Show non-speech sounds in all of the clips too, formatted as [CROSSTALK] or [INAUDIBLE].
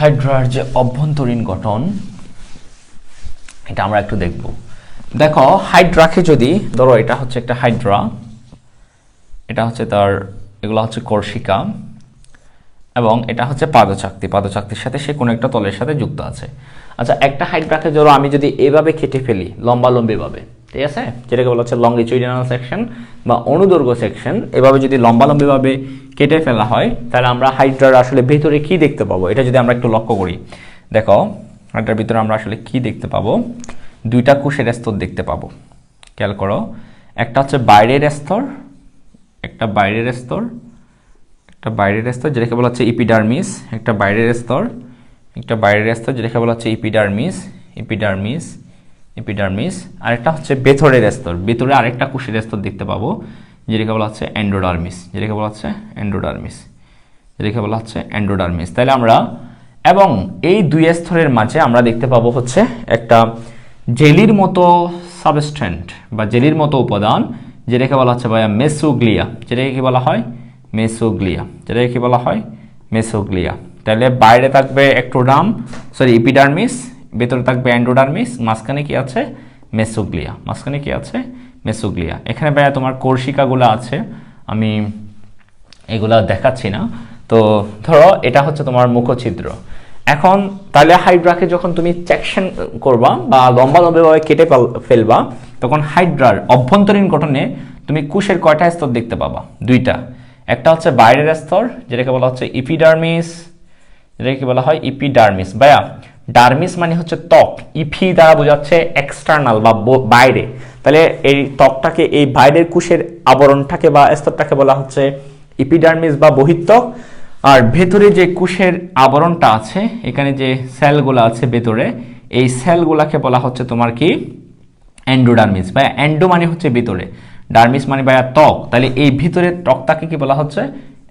হাইড্রার যে অভ্যন্তরীণ গঠন, এটা আমরা একটু দেখব। দেখো হাইড্রাকে যদি, ধরো, এটা হচ্ছে একটা হাইড্রা এটা হচ্ছে তার, এগুলো হচ্ছে কর্ষিকা এবং এটা হচ্ছে পাদচাকতি। পাদচাক্তির সাথে সে কোনো একটা তলের সাথে যুক্ত আছে। আচ্ছা একটা হাইড্রাকে ধরো, আমি যদি এভাবে কেটে ফেলি লম্বা লম্বিভাবে ঠিক আছে? যেটাকে বলা হচ্ছে লঙ্গিচুইডানাল সেকশন বা অনুদৈর্ঘ্য সেকশন এভাবে যদি লম্বা লম্বিভাবে কেটে ফেলা হয়, তাহলে আমরা হাইড্রার আসলে ভেতরে কি দেখতে পাবো? এটা যদি আমরা একটু লক্ষ্য করি। দেখো, হাইড্রার ভিতরে আমরা আসলে কি দেখতে পাবো? দুইটা কোষের স্তর দেখতে পাবো। খেয়াল করো, একটা হচ্ছে বাইরের স্তর, একটা বাইরের স্তর, একটা বাইরের স্তর যেটাকে বলা হচ্ছে ইপিডার্মিস একটা বাইরের স্তর, একটা বাইরের স্তর যেটাকে বলা হচ্ছে ইপিডার্মিস ইপিডার্মিস ইপিডার্মিস আর একটা হচ্ছে ভেতরের স্তর। ভেতরে আরেকটা কোষের স্তর দেখতে পাবো, যেটাকে বলা হচ্ছে অ্যান্ড্রোডার্মিস যেটাকে বলা হচ্ছে অ্যান্ড্রোডার্মিস যেটাকে বলা হচ্ছে অ্যান্ড্রোডার্মিস তাহলে আমরা, এবং এই দুই স্তরের মাঝে আমরা দেখতে পাবো হচ্ছে একটা জেলির মতো সাবস্ট্যান্ট বা জেলির মতো উপাদান, যেটাকে বলা হচ্ছে ভাইয়া মেসোগ্লিয়া যেটাকে কি বলা হয় মেসোগ্লিয়া যেটাকে কি বলা হয় মেসোগ্লিয়া তাহলে বাইরে থাকবে একটোডাম সরি ইপিডার্মিস ভেতরে থাকবে অ্যান্ডোডার্মিস, মাঝখানে কি আছে? মেসোগ্লিয়া। মাঝখানে কি আছে? মেসোগ্লিয়া। এখানে ভাইয়া তোমার কোর্শিকাগুলো আছে। আমি এগুলা দেখাচ্ছি না। তো ধরো, এটা হচ্ছে তোমার মুখছিদ্র। এখন তাহলে হাইড্রাকে যখন তুমি চ্যাকশন করবা বা লম্বা লম্বাভাবে কেটে ফেলবা, তখন হাইড্রার অভ্যন্তরীণ গঠনে তুমি কুশের কয়টা স্তর দেখতে পাবা? দুইটা। একটা হচ্ছে বাইরের স্তর, যেটাকে বলা হচ্ছে ইপিডার্মিস যেটাকে বলা হয় ইপিডার্মিস ভাইয়া ডার্মিস মানে হচ্ছে ত্বক। ইপি দ্বারা বোঝাচ্ছে এক্সটার্নাল বা বাইরে। তাহলে এই ত্বকটাকে, এই বাইরের কুশের আবরণটাকে বা স্তরটাকে বলা হচ্ছে ইপিডার্মিস বা বহিত্বক। আর ভেতরে যে কুশের আবরণটা আছে, এখানে যে সেলগুলো আছে ভেতরে, এই সেলগুলাকে বলা হচ্ছে তোমার কি? অ্যান্ডোডার্মিস বা অ্যান্ডো মানে হচ্ছে ভিতরে। ডার্মিস মানে ভাইয়া ত্বক। তাহলে এই ভিতরের ত্বকটাকে কি বলা হচ্ছে?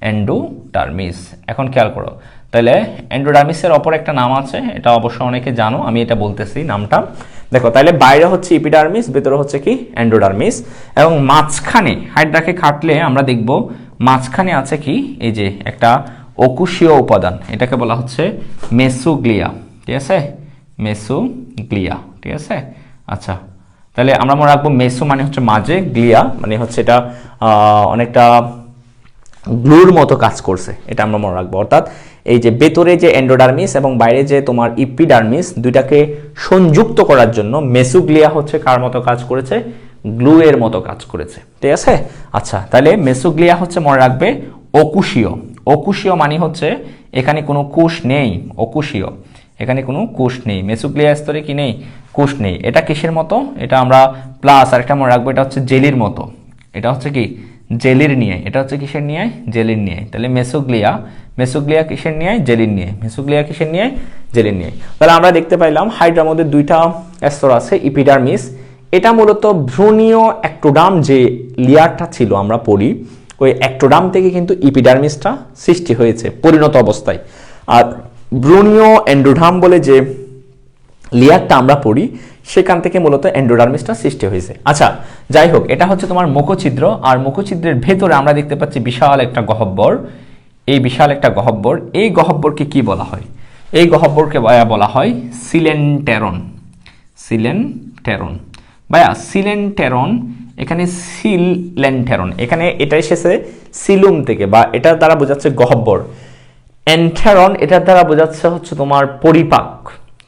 অ্যান্ডোডার্মিস এখন খেয়াল করো। তাহলে অ্যান্ডোডার্মিসের অপর একটা নাম আছে, এটা অবশ্য অনেকে জানো, আমি এটা বলতেছি নামটা। দেখো তাহলে বাইরে হচ্ছে ইপিডার্মিস ভেতরে হচ্ছে কি? অ্যান্ডোডার্মিস এবং মাঝখানে, হাইড্রাকে কাটলে আমরা দেখব, মাঝখানে আছে কি? এই যে একটা অকুশীয় উপাদান, এটাকে বলা হচ্ছে মেসোগ্লিয়া ঠিক আছে? মেসোগ্লিয়া ঠিক আছে? আচ্ছা তাহলে আমরা মনে রাখব মেসো মানে হচ্ছে মাঝে গ্লিয়া মানে হচ্ছে এটা অনেকটা গ্লুর মতো কাজ করছে, এটা আমরা মনে রাখব। অর্থাৎ এই যে ভেতরে যে এন্ডোডার্মিস এবং বাইরে যে তোমার ইপিডার্মিস দুইটাকে সংযুক্ত করার জন্য মেসোগ্লিয়া হচ্ছে কার মতো কাজ করেছে? গ্লু এর মতো কাজ করেছে। ঠিক আছে? আচ্ছা তাহলে মেসোগ্লিয়া হচ্ছে মনে রাখবে অকুশীয়। অকুশীয় মানে হচ্ছে এখানে কোনো কোষ নেই, অকুশীয়। এখানে কোনো কোষ নেই। মেসোগ্লিয়া স্তরে কি নেই? কোষ নেই। এটা কিসের মতো? এটা আমরা প্লাস আরেকটা মনে রাখব, এটা হচ্ছে জেলির মতো। এটা হচ্ছে কি? জেলির নিয়ে, এটা হচ্ছে কিসের নিয়ে? জেলির নিয়ে। তাহলে মেসোগ্লিয়া মেসোগ্লিয়া কিসের নিয়ে? জেলির নিয়ে। মেসোগ্লিয়া কিসের নিয়ে? জেলির নিয়ে। তাহলে আমরা দেখতে পাইলাম হাইড্রার মধ্যে দুইটা স্তর আছে, ইপিডার্মিস। এটা মূলত ভ্রূণীয় অ্যাক্টোডাম যে লেয়ারটা ছিল আমরা পড়ি, ওই অ্যাক্টোডাম থেকে কিন্তু ইপিডার্মিসটা সৃষ্টি হয়েছে, পরিণত অবস্থায়। আর ভ্রূণীয় এন্ডোডাম বলে যে লেয়ারটা আমরা পড়ি সেখান থেকে মূলত এন্ডোডার্মিসটা সৃষ্টি হয়েছে। আচ্ছা যাই হোক এটা হচ্ছে তোমার মুখছিদ্র, আর মুখছিদ্রের ভেতরে আমরা দেখতে পাচ্ছি বিশাল একটা গহব্বর এই বিশাল একটা গহব্বর এই গহব্বরকে কি বলা হয়? এই গহব্বরকে বলা হয় সিলেন্টেরন। সিলেন্টেরন। ভাইয়া সিলেন্টেরন, এখানে সিলেন্টেরন, এখানে এটা এসেছে সিলুম থেকে, বা এটার দ্বারা বোঝাচ্ছে গহব্বর এন্টেরন, এটার দ্বারা বোঝাচ্ছে হচ্ছে তোমার পরিপাক।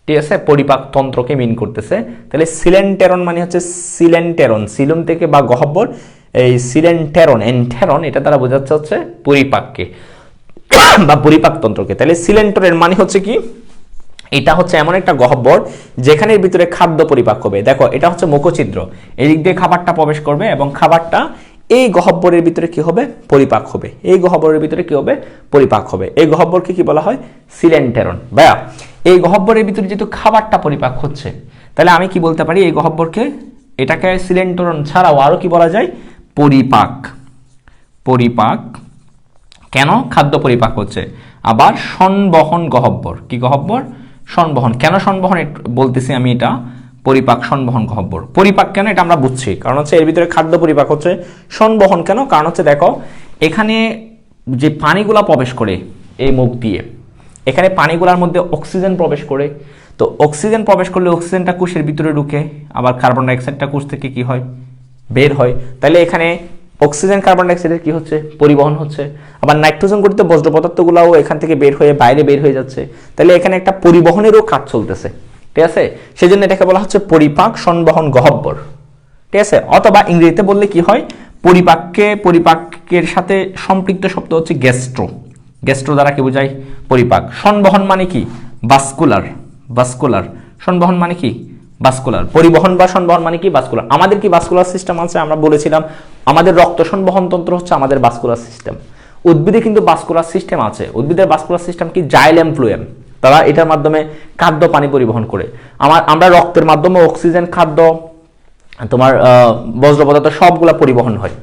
ঠিক আছে পরিপাক তন্ত্রকে মিন করতেছে। তাহলে সিলেন্টেরন মানে হচ্ছে সিলেন্টেরন সিলুম থেকে বা গহব্বর এই সিলেন্টেরন এন্টেরন এটা দ্বারা বোঝাচ্ছে হচ্ছে পরিপাককে, [COUGHS] বা পরিপাক তন্ত্রকে। তাহলে সিলেন্টরের মানে হচ্ছে কি? এটা হচ্ছে এমন একটা গহ্বর, যেখানের ভিতরে খাদ্য পরিপাক হবে। দেখো, এটা হচ্ছে মুখছিদ্র এদিক দিয়ে খাবারটা প্রবেশ করবে এবং খাবারটা এই গহ্বরের ভিতরে কি হবে? পরিপাক হবে। এই গহ্বরের ভিতরে কি হবে? পরিপাক হবে। এই গহ্বরকে কি বলা হয়? সিলেন্টেরন ভাইয়া এই গহ্বরের ভিতরে যেহেতু খাবারটা পরিপাক হচ্ছে, তাহলে আমি কি বলতে পারি, এই গহ্বরকে এটাকে সিলেন্টেরন ছাড়াও আরও কি বলা যায়? পরিপাক। পরিপাক। কেন খাদ্য পরিপাক হচ্ছে? আবার সনবহন গহব্বর কি গহব্বর সনবহন। কেন সনবহন? বলতেছি আমি এটা। পরিপাক, সনবহন গহব্বর পরিপাক কেন? এটা আমরা বুঝছি। কারণ হচ্ছে এর ভিতরে খাদ্য পরিপাক হচ্ছে। সনবহন কেন? কারণ হচ্ছে দেখো, এখানে যে পানিগুলা প্রবেশ করে এই মুখ দিয়ে এখানে পানিগুলোর মধ্যে অক্সিজেন প্রবেশ করে। তো অক্সিজেন প্রবেশ করলে অক্সিজেনটা কোষের ভিতরে ঢুকে, আবার কার্বন ডাইঅক্সাইডটা কোষ থেকে কি হয়? বের হয়। তাহলে এখানে অক্সিজেন কার্বন ডাইঅক্সাইডের কি হচ্ছে? পরিবহন হচ্ছে। আবার নাইট্রোজেন গঠিত বজ্র পদার্থগুলোও এখান থেকে বের হয়ে বাইরে বের হয়ে যাচ্ছে। তাহলে এখানে একটা পরিবহনেরও কাজ চলতেছে। ঠিক আছে? সেই জন্য এটাকে বলা হচ্ছে পরিপাক সংবহন গহব্বর। ঠিক আছে? অথবা ইংরেজিতে বললে কি হয়? পরিপাককে, পরিপাকের সাথে সম্পৃক্ত শব্দ হচ্ছে গ্যাস্ট্রো গ্যাস্ট্রো দ্বারা কি বোঝায়? পরিপাক। সংবহন মানে কি? বাস্কুলার বাস্কুলার সংবহন মানে কি? বাস্কুলার পরিবহন বা সংবহন মানে কি? বাস্কুলার আমাদের কি বাস্কুলার সিস্টেম আছে? আমরা বলেছিলাম, আমাদের রক্ত সংবহন তন্ত্র হচ্ছে আমাদের বাস্কুলার সিস্টেম উদ্ভিদে কিন্তু বাস্কুলার সিস্টেম আছে। উদ্ভিদের বাস্কুলার সিস্টেম কি? জাইলেম ফ্লুয়েম তারা এটার মাধ্যমে খাদ্য, পানি পরিবহন করে। আমার, আমরা রক্তের মাধ্যমে অক্সিজেন খাদ্য, তোমার বজ্র পদার্থ সবগুলা পরিবহন হয়।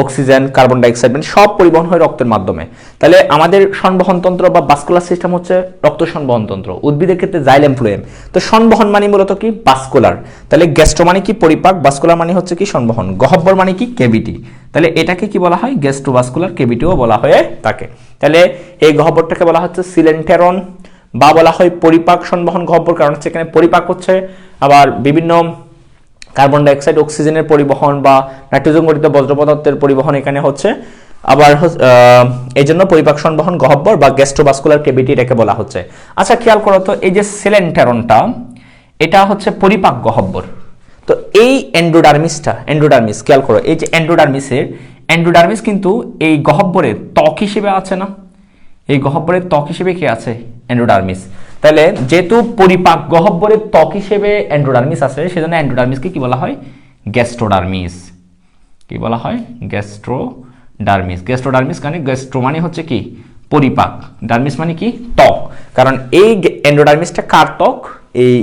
অক্সিজেন কার্বন ডাইঅক্সাইড মানে সব পরিবহন হয় রক্তের মাধ্যমে। তাহলে আমাদের সংবহন তন্ত্র বা বাস্কুলার সিস্টেম হচ্ছে রক্ত সংবহন তন্ত্র উদ্ভিদের ক্ষেত্রে জাইলেম ফ্লুয়েম তো সংবহন মানে মূলত কি? বাস্কুলার তাহলে গ্যাস্ট্রো মানে কি? পরিপাক। বাস্কুলার মানে হচ্ছে কি? সংবহন গহব্বর মানে কি? কেভিটি তাহলে এটাকে কি বলা হয়? গ্যাস্ট্রোভাস্কুলার কেভিটিও বলা হয়ে থাকে। তাহলে এই গহ্বরটাকে বলা হচ্ছে সিলেন্টেরন বা বলা হয় পরিপাক সংবহন গহ্বর। কারণ হচ্ছে এখানে পরিপাক হচ্ছে, আবার বিভিন্ন কার্বন ডাইঅক্সাইড অক্সিজেনের পরিবহন বা নাইট্রোজেন গঠিত বজ্র পদার্থের পরিবহন এখানে হচ্ছে। আবার এই জন্য পরিপাক সংবহন গহ্বর বা গ্যাস্ট্রোভাস্কুলার কেভিটি এটাকে বলা হচ্ছে। আচ্ছা খেয়াল করো তো, এই যে সেলেন্টেরনটা, এটা হচ্ছে পরিপাক গহ্বর। তো এই এন্ডোডার্মিসটা এন্ডোডার্মিস খেয়াল করো, এই যে এন্ডোডার্মিসের এন্ডোডার্মিস কিন্তু এই গহ্বরের ত্বক হিসেবে আছে না? এই গহব্বরের ত্বক হিসেবে কি আছে? এন্ডোডার্মিস তাহলে যেহেতু পরিপাক গহ্বরের ত্বক হিসেবে এন্ডোডার্মিস আছে, সেজন্য এন্ডোডার্মিসকে কি বলা হয়? গ্যাস্ট্রোডার্মিস কি বলা হয়? গ্যাস্ট্রোডার্মিস গ্যাস্ট্রোডার্মিস মানে গ্যাস্ট্রো মানে হচ্ছে কি? পরিপাক। ডার্মিস মানে কি? ত্বক। কারণ এই এন্ডোডার্মিসটা কার ত্বক? এই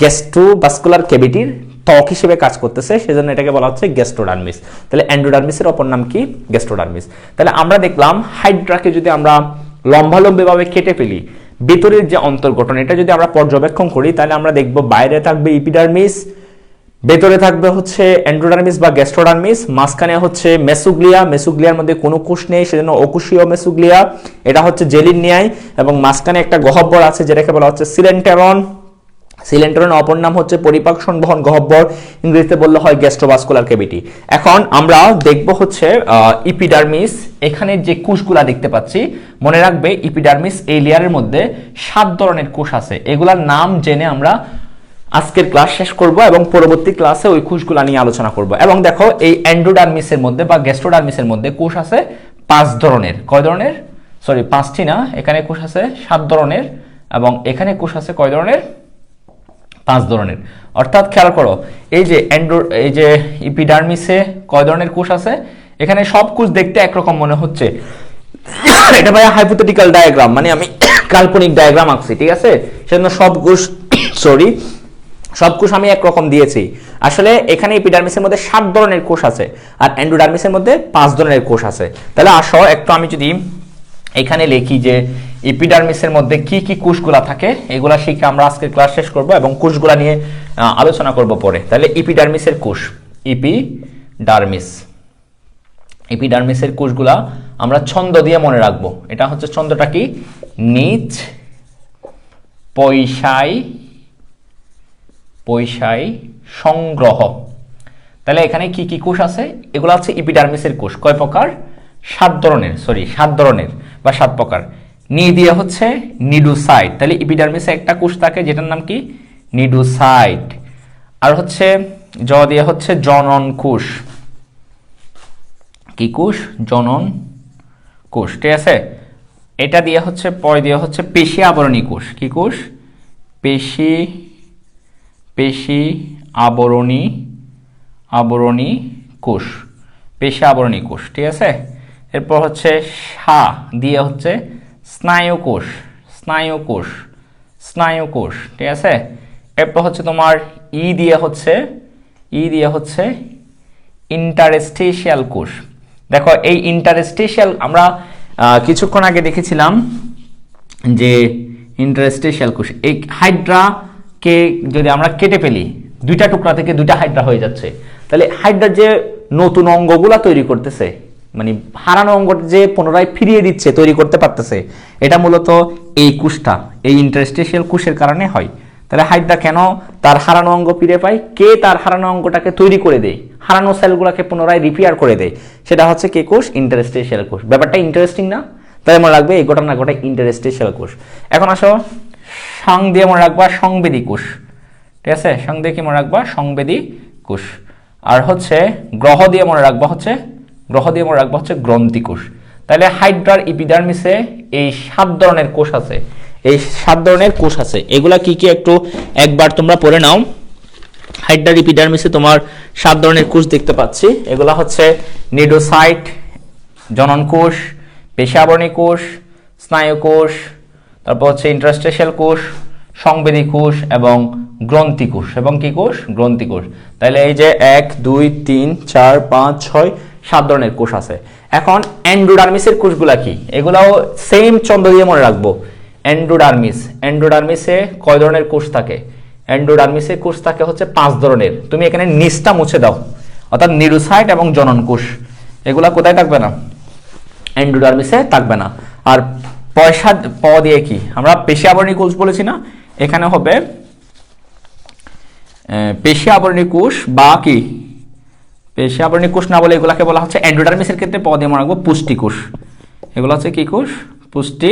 গ্যাস্ট্রোভাস্কুলার ক্যাভিটির ত্বক হিসেবে কাজ করতেছে, সেজন্য এটাকে বলা হচ্ছে গ্যাস্ট্রোডার্মিস তাহলে এন্ডোডার্মিসের অপর নাম কি? গ্যাস্ট্রোডার্মিস তাহলে আমরা দেখলাম হাইড্রাকে যদি আমরা লম্বালম্বিভাবে কেটে ফেলি। ভেতরের যে অন্তর্গঠন, এটা যদি আমরা পর্যবেক্ষণ করি, তাহলে আমরা দেখব বাইরে থাকবে ইপিডার্মিস, ভেতরে থাকবে হচ্ছে অ্যান্ড্রোডার্মিস বা গ্যাস্ট্রোডার্মিস, মাঝখানে হচ্ছে মেসুগ্লিয়া, মেসুগ্লিয়ার মধ্যে কোনো কোষ নেই, সেজন্য অকুশীয় মেসুগ্লিয়া, এটা হচ্ছে জেলির ন্যায়, এবং মাঝখানে একটা গহব্বর আছে, যেটাকে বলা হচ্ছে সিলেন্টেরন। সিলেন্টেরন অপর নাম হচ্ছে পরিপাক সংবহন গহ্বর ইংরেজিতে বললে হয় গ্যাস্ট্রোভাস্কুলার কেভিটি এখন আমরা দেখব হচ্ছে ইপিডার্মিস এখানে যে কোষগুলা দেখতে পাচ্ছি, মনে রাখবে ইপিডার্মিস এই লেয়ারের মধ্যে সাত ধরনের কোষ আছে। এগুলার নাম জেনে আমরা আজকের ক্লাস শেষ করব এবং পরবর্তী ক্লাসে ওই কোষগুলা নিয়ে আলোচনা করব। এবং দেখো, এই অ্যান্ডোডার্মিসের মধ্যে বা গ্যাস্ট্রোডার্মিসের মধ্যে কোষ আছে পাঁচ ধরনের। কয় ধরনের? সরি পাঁচটি না। এখানে কোষ আছে সাত ধরনের এবং এখানে কোষ আছে কয় ধরনের? পাঁচ ধরনের। অর্থাৎ খেয়াল করো, এই যে অ্যান্ড্রো এই যে ইপিডার্মিসে কয় ধরনের কোষ আছে? এখানে সব কোষ দেখতে একরকম মনে হচ্ছে। [COUGHS] এটা ভাই হাইপোথেটিক্যাল ডায়াগ্রাম মানে আমি [COUGHS] কাল্পনিক ডায়াগ্রাম আঁকছি, ঠিক আছে? সেজন্য সব কোষ [COUGHS] সরি সব কোষ আমি একরকম দিয়েছি। আসলে এখানে এপিডার্মিসের মধ্যে সাত ধরনের কোষ আছে, আর অ্যান্ডোডার্মিসের মধ্যে পাঁচ ধরনের কোষ আছে। তাহলে আসো, একটু আমি যদি এখানে লিখি যে এপিডার্মিসের মধ্যে কি কি কোষগুলা থাকে, এগুলা শিখে আমরা আজকের ক্লাস শেষ করব এবং কোষগুলা নিয়ে আলোচনা করব পরে। তাহলে এপিডার্মিসের কোষ ইপিডার্মিস এপিডার্মিসের কোষগুলা আমরা ছন্দ দিয়ে মনে রাখব। এটা হচ্ছে ছন্দটা কি? নিচ পয়সায় পয়সায় সংগ্রহ। তাহলে এখানে কি কি কোষ আছে? এগুলো হচ্ছে ইপিডার্মিসের কোষ। কয় প্রকার? সাত ধরনের সরি সাত ধরনের বা সাত প্রকার। নি দিয়ে হচ্ছে নিডুসাইট তাহলে ইপিডার্মিসে একটা কোষ থাকে, যেটার নাম কি? নিডুসাইট আর হচ্ছে জ দিয়ে হচ্ছে জনন কোষ। কি কোষ? জনন কোষ, ঠিক আছে? এটা দিয়ে হচ্ছে, পরে দিয়ে হচ্ছে পেশি আবরণী কোষ। কি কোষ? পেশি পেশি আবরণী আবরণী কোষ। পেশি আবরণী কোষ, ঠিক আছে? এরপর হচ্ছে সা, দিয়ে হচ্ছে স্নায়ু কোষ স্নায়ুকোষ স্নায়ু কোষ ঠিক আছে? এরপর হচ্ছে তোমার ই দিয়ে হচ্ছে ই দিয়ে হচ্ছে ইন্টারেস্টেশিয়াল কোষ। দেখো, এই ইন্টারেস্টেশিয়াল আমরা কিছুক্ষণ আগে দেখেছিলাম যে ইন্টারেস্টেশিয়াল কোষ, এই হাইড্রাকে যদি আমরা কেটে ফেলি, দুইটা টুকরা থেকে দুইটা হাইড্রা হয়ে যাচ্ছে। তাহলে হাইড্রার যে নতুন অঙ্গগুলা তৈরি করতেছে মানে হারানো অঙ্গ যে পুনরায় ফিরিয়ে দিচ্ছে, তৈরি করতে পারতেছে, এটা মূলত এই কুশটা, এই ইন্টারস্টেশিয়াল কুশের কারণে হয়। তাহলে হাইড্রা কেন তার হারানো অঙ্গ ফিরে পায়? কে তার হারানো অঙ্গটাকে তৈরি করে দেয়? হারানো সেলগুলোকে পুনরায় রিপেয়ার করে দেয়। সেটা হচ্ছে কে কোষ? ইন্টারস্টেশিয়াল কোষ। ব্যাপারটা ইন্টারেস্টিং না? তাই মনে রাখবে এই ঘটনা ঘটে ইন্টারস্টেশিয়াল কোষ। এখন আসো, সং দিয়ে মনে রাখবা সংবেদী কোষ। ঠিক আছে? সং দিয়ে কি মনে রাখবা? সংবেদী কোষ। আর হচ্ছে গ্রহ দিয়ে মনে রাখবা হচ্ছে গ্রহ দিয়ে মনে রাখবা হচ্ছে গ্রন্থি কোষ তাহলে হাইড্রার ইপিডার্মিসে এই সাত ধরনের কোষ আছে। এই সাত ধরনের কোষ আছে। এগুলা কি কি একটু একবার তোমরা পড়ে নাও। হাইড্রার ইপিডার্মিসে তোমার সাত ধরনের কোষ দেখতে পাচ্ছি। এগুলা হচ্ছে নিডোসাইট, জনন কোষ, পেশাবরণী কোষ, স্নায়ু কোষ, তারপর হচ্ছে ইন্টারস্টেশিয়াল কোষ, সংবেদী কোষ এবং গ্রন্থি কোষ। এবং কি কোষ? গ্রন্থি কোষ। তাহলে এই যে এক, দুই, তিন, চার, পাঁচ, ছয় সাত ধরনের কোষ আছে। এখন অ্যান্ড্রোডার্মিসের কোষগুলা কি? এগুলাও সেম চন্দ্র দিয়ে মনে রাখব। অ্যান্ড্রোডার্মিস অ্যান্ড্রোডার্মিসে কয় ধরনের কোষ থাকে? অ্যান্ড্রোডার্মিসে কোষ থাকে হচ্ছে পাঁচ ধরনের। তুমি এখানে নিচটা মুছে দাও। অর্থাৎ নিরুসাইট এবং জনন কোষ। এগুলা কোথায় থাকবে না? অ্যান্ড্রোডার্মিসে থাকবে না। আর পয়সা প দিয়ে কি? আমরা পেশি আবরণী কোষ বলেছি না? এখানে হবে পেশি আবরণী কোষ বা কি? পেশি আবরণী কোষ না বলে এগুলাকে বলা হচ্ছে অ্যান্ড্রোডার্মিসের ক্ষেত্রে প দিয়ে মনে রাখব পুষ্টি কোষ। এগুলো হচ্ছে কি কোষ? পুষ্টি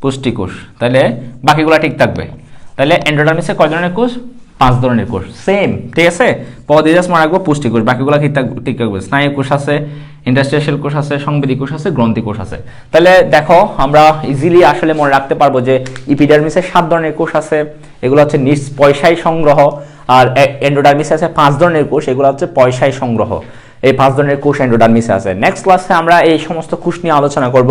পুষ্টি কোষ। তাহলে বাকিগুলো ঠিক থাকবে। তাহলে অ্যান্ড্রোডার্মিসে কয় ধরনের কোষ? পাঁচ ধরনের কোষ। সেম ঠিক আছে? প দিয়ে জাস্ট মনে রাখব পুষ্টি কোষ। বাকিগুলো ঠিক ঠিক থাকবে। স্নায়ু কোষ আছে ইন্ডাস্ট্রিয়াল কোষ আছে, সংবেদী কোষ আছে, গ্রন্থি কোষ আছে। তাহলে দেখো, আমরা ইজিলি আসলে মনে রাখতে পারব যে ইপিডার্মিসে সাত ধরনের কোষ আছে। এগুলো হচ্ছে নিজ পয়সায় সংগ্রহ। আর এন্ডোডার্মিসে আছে পাঁচ ধরনের কোষ, এগুলো হচ্ছে পয়সায় সংগ্রহ। এই পাঁচ ধরনের কোষ এন্ডোডার্মিসে আছে। নেক্সট ক্লাসে আমরা এই সমস্ত কোষ নিয়ে আলোচনা করব।